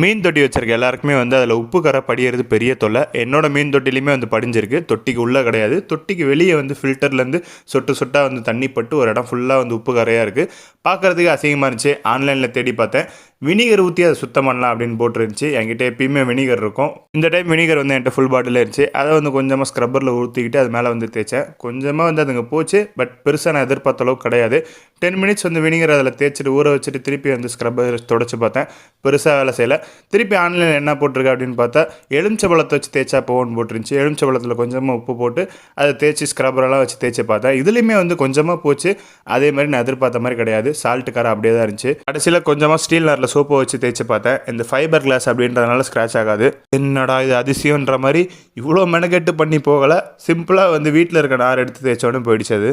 மீன் தொட்டி வச்சிருக்க எல்லாருக்குமே வந்து அதில் உப்பு கரை படிகிறது பெரிய தொல்லை. என்னோட மீன் தொட்டிலையுமே வந்து படிஞ்சிருக்கு. தொட்டிக்கு உள்ளே கிடையாது. தொட்டிக்கு வெளியே வந்து ஃபில்டர்லேருந்து சொட்டு சொட்டாக வந்து தண்ணி பட்டு ஒரு இடம் ஃபுல்லாக வந்து உப்பு கரையாக இருக்குது பார்க்குறதுக்கு அசிங்கமாக இருந்துச்சு. ஆன்லைனில் தேடி பார்த்தேன். வினிகர் ஊற்றி அதை சுத்தம் பண்ணலாம் அப்படின்னு போட்டுருந்துச்சு. என்கிட்ட எப்பயுமே வினிகர் இருக்கும். இந்த டைம் வினிகர் வந்து என்கிட்ட ஃபுல் பாட்டில் இருந்துச்சு. அதை வந்து கொஞ்சமாக ஸ்க்ரப்பரில் ஊற்றிக்கிட்டு அது மேலே வந்து தேய்ச்சேன். கொஞ்சமாக வந்து அதுங்க போச்சு. பட் பெருசாக நான் எதிர்பார்த்த அளவுக்கு கிடையாது. டென் மினிட்ஸ் வந்து வினிகர் அதில் தேய்ச்சிட்டு ஊற வச்சுட்டு திருப்பி வந்து ஸ்க்ரப்பர் தொடச்சி பார்த்தேன். பெருசாக வேலை செய்யலை. திருப்பி ஆன்லைனில் என்ன போட்டிருக்கு அப்படின்னு பார்த்தா எலுமிச்சபழத்தை வச்சு தேய்ச்சா போகணும்னு போட்டுருந்துச்சு. எலுமிச்சபழத்தில் கொஞ்சமாக உப்பு போட்டு அதை தேய்ச்சி ஸ்க்ரப்பரெல்லாம் வச்சு தேய்ச்சி பார்த்தேன். இதுலேயுமே வந்து கொஞ்சமாக போச்சு. அதே மாதிரி நான் எதிர்பார்த்த மாதிரி கிடையாது. சால்ட்டு காரம் அப்படியே தான் இருந்துச்சு. கடைசியில் கொஞ்சமாக ஸ்டீல் நாரில் சோப்பை வச்சு தேய்ச்சி பார்த்தேன். இந்த ஃபைபர் கிளாஸ் அப்படின்றதுனால ஸ்க்ராச் ஆகாது. என்னடா இது அதிசயம்ன்ற மாதிரி இவ்வளோ மெனக்கெட்டு பண்ணி போகலை. சிம்பிளாக வந்து வீட்டில் இருக்க நார் எடுத்து தேய்ச்சோன்னு போயிடுச்சு அது.